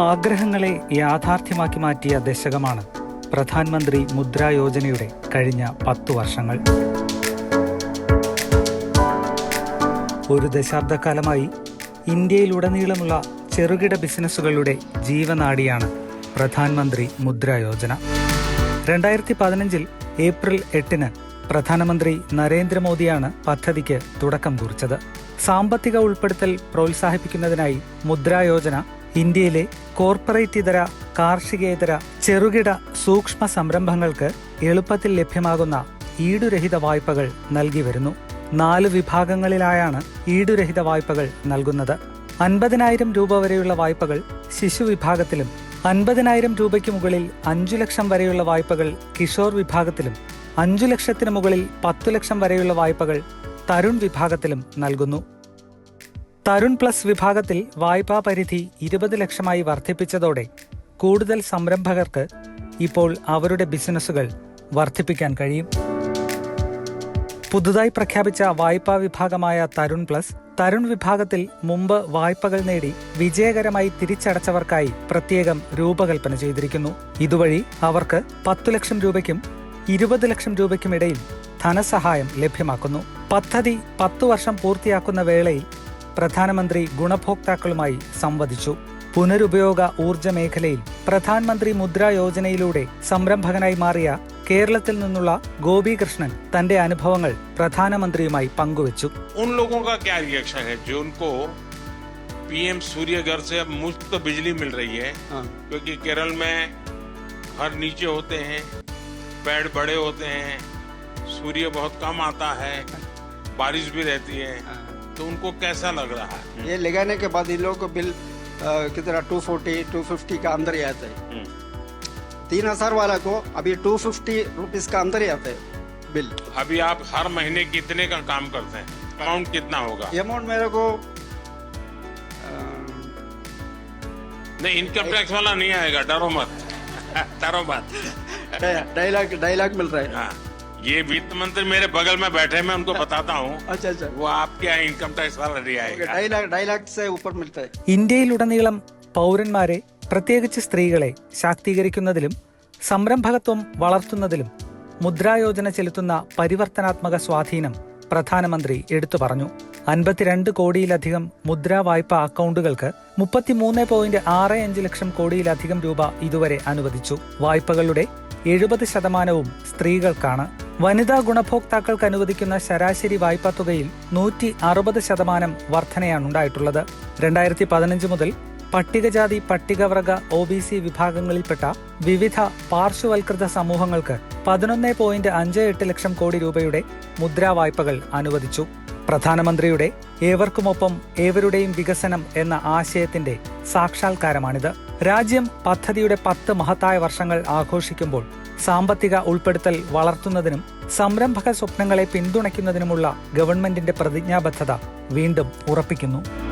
ആഗ്രഹങ്ങളെ യാഥാർത്ഥ്യമാക്കി മാറ്റിയ ദശകമാണ് പ്രധാനമന്ത്രി മുദ്രാ യോജനയുടെ കഴിഞ്ഞ പത്തു വർഷങ്ങൾ. ഒരു ദശാബ്ദക്കാലമായി ഇന്ത്യയിലുടനീളമുള്ള ചെറുകിട ബിസിനസ്സുകളുടെ ജീവനാടിയാണ് പ്രധാനമന്ത്രി മുദ്രാ യോജന. രണ്ടായിരത്തി പതിനഞ്ചിൽ ഏപ്രിൽ എട്ടിന് പ്രധാനമന്ത്രി നരേന്ദ്രമോദിയാണ് പദ്ധതിക്ക് തുടക്കം കുറിച്ചത്. സാമ്പത്തിക ഉൾപ്പെടുത്തൽ പ്രോത്സാഹിപ്പിക്കുന്നതിനായി മുദ്രാ യോജന ഇന്ത്യയിലെ കോർപ്പറേറ്റ് ഇതര കാർഷികേതര ചെറുകിട സൂക്ഷ്മ സംരംഭങ്ങൾക്ക് എളുപ്പത്തിൽ ലഭ്യമാകുന്ന ഈടുരഹിത വായ്പകൾ നൽകി വരുന്നു. നാല് വിഭാഗങ്ങളിലായാണ് ഈടുരഹിത വായ്പകൾ നൽകുന്നത്. അൻപതിനായിരം രൂപ വരെയുള്ള വായ്പകൾ ശിശു വിഭാഗത്തിലും അൻപതിനായിരം രൂപയ്ക്ക് മുകളിൽ അഞ്ചു ലക്ഷം വരെയുള്ള വായ്പകൾ കിഷോർ വിഭാഗത്തിലും അഞ്ചു ലക്ഷത്തിന് മുകളിൽ പത്തു ലക്ഷം വരെയുള്ള വായ്പകൾ തരുൺ വിഭാഗത്തിലും നൽകുന്നു. തരുൺ പ്ലസ് വിഭാഗത്തിൽ വായ്പാ പരിധി ഇരുപത് ലക്ഷമായി വർദ്ധിപ്പിച്ചതോടെ കൂടുതൽ സംരംഭകർക്ക് ഇപ്പോൾ അവരുടെ ബിസിനസ്സുകൾ വർദ്ധിപ്പിക്കാൻ കഴിയും. പുതുതായി പ്രഖ്യാപിച്ച വായ്പാ വിഭാഗമായ തരുൺ പ്ലസ് തരുൺ വിഭാഗത്തിൽ മുമ്പ് വായ്പകൾ നേടി വിജയകരമായി തിരിച്ചടച്ചവർക്കായി പ്രത്യേകം രൂപകൽപ്പന ചെയ്തിരിക്കുന്നു. ഇതുവഴി അവർക്ക് പത്തു ലക്ഷം രൂപയ്ക്കും ഇരുപത് ലക്ഷം രൂപയ്ക്കും ഇടയിൽ ധനസഹായം ലഭ്യമാക്കുന്നു. പദ്ധതി പത്തു വർഷം പൂർത്തിയാക്കുന്ന വേളയിൽ പ്രധാനമന്ത്രി ഗുണഭോക്താക്കളുമായി സംവദിച്ചു പുനരുപയോഗ ഊർജ മേഖലയിൽ പ്രധാനമന്ത്രി മുദ്രാ യോജനയിലൂടെ സംരംഭകനായി മാറിയ കേരളത്തിൽ നിന്നുള്ള ഗോപികൃഷ്ണൻ തന്റെ അനുഭവങ്ങൾ പ്രധാനമന്ത്രിയുമായി പങ്കുവച്ചു उन लोगों का क्या रिएक्शन है जो उनको पीएम सूर्य घर से अब मुफ्त बिजली मिल रही है क्योंकि केरल में घर नीचे होते हैं पेड़ बड़े होते हैं सूर्य बहुत कम आता है बारिश भी रहती है तो उनको कैसा लग रहा है? ये लगाने के बाद इन लोगों को बिल कितना टू फोर्टी टू फिफ्टी का अंदर ही आता है। हम्म। तीन हज़ार वाला को अभी टू फिफ्टी रुपीज़ का अंदर ही आता है बिल। अभी आप हर महीने कितने का काम करते हैं? अमाउंट कितना होगा? अमाउंट मेरे को अ, नहीं इनकम टैक्स वाला नहीं आएगा डरो मत। डरो मत। ढाई ढाई लाख ढाई लाख मिल रहा है। हाँ। ये वित्त मंत्री मेरे बगल में बैठे मैं उनको बताता हूँ अच्छा अच्छा वो आपके यहाँ इनकम टैक्स वाला नहीं ओके, आएगा ढाई लाख ढाई लाख से ऊपर मिलता है ഇന്ത്യയിലുടനീളം പൗരന്മാരെ പ്രത്യേകിച്ച് സ്ത്രീകളെ ശാക്തീകരിക്കുന്നതിലും സംരംഭകത്വം വളർത്തുന്നതിലും മുദ്രായോജന ചെലുത്തുന്ന പരിവർത്തനാത്മക സ്വാധീനം പ്രധാനമന്ത്രി എടുത്തു പറഞ്ഞു അൻപത്തിരണ്ട് കോടിയിലധികം മുദ്രാ വായ്പ അക്കൗണ്ടുകൾക്ക് മുപ്പത്തിമൂന്ന് പോയിന്റ് ആറ് അഞ്ച് ലക്ഷം കോടിയിലധികം രൂപ ഇതുവരെ അനുവദിച്ചു വായ്പകളുടെ എഴുപത് ശതമാനവും സ്ത്രീകൾക്കാണ് വനിതാ ഗുണഭോക്താക്കൾക്ക് അനുവദിക്കുന്ന ശരാശരി വായ്പാ തുകയിൽ നൂറ്റി അറുപത് ശതമാനം വർധനയാണ് ഉണ്ടായിട്ടുള്ളത്. രണ്ടായിരത്തി പതിനഞ്ച് മുതൽ പട്ടികജാതി പട്ടികവർഗ ഒ ബി സി വിഭാഗങ്ങളിൽപ്പെട്ട വിവിധ പാർശ്വവൽകൃത സമൂഹങ്ങൾക്ക് പതിനൊന്ന് പോയിന്റ് അഞ്ച് എട്ട് ലക്ഷം കോടി രൂപയുടെ മുദ്രാ വായ്പകൾ അനുവദിച്ചു. പ്രധാനമന്ത്രിയുടെ ഏവർക്കുമൊപ്പം ഏവരുടെയും വികസനം എന്ന ആശയത്തിന്റെ സാക്ഷാത്കാരമാണിത്. രാജ്യം പദ്ധതിയുടെ പത്ത് മഹത്തായ വർഷങ്ങൾ ആഘോഷിക്കുമ്പോൾ സാമ്പത്തിക ഉൾപ്പെടുത്തൽ വളർത്തുന്നതിനും സംരംഭക സ്വപ്നങ്ങളെ പിന്തുണയ്ക്കുന്നതിനുമുള്ള ഗവൺമെന്റിന്റെ പ്രതിജ്ഞാബദ്ധത വീണ്ടും ഉറപ്പിക്കുന്നു.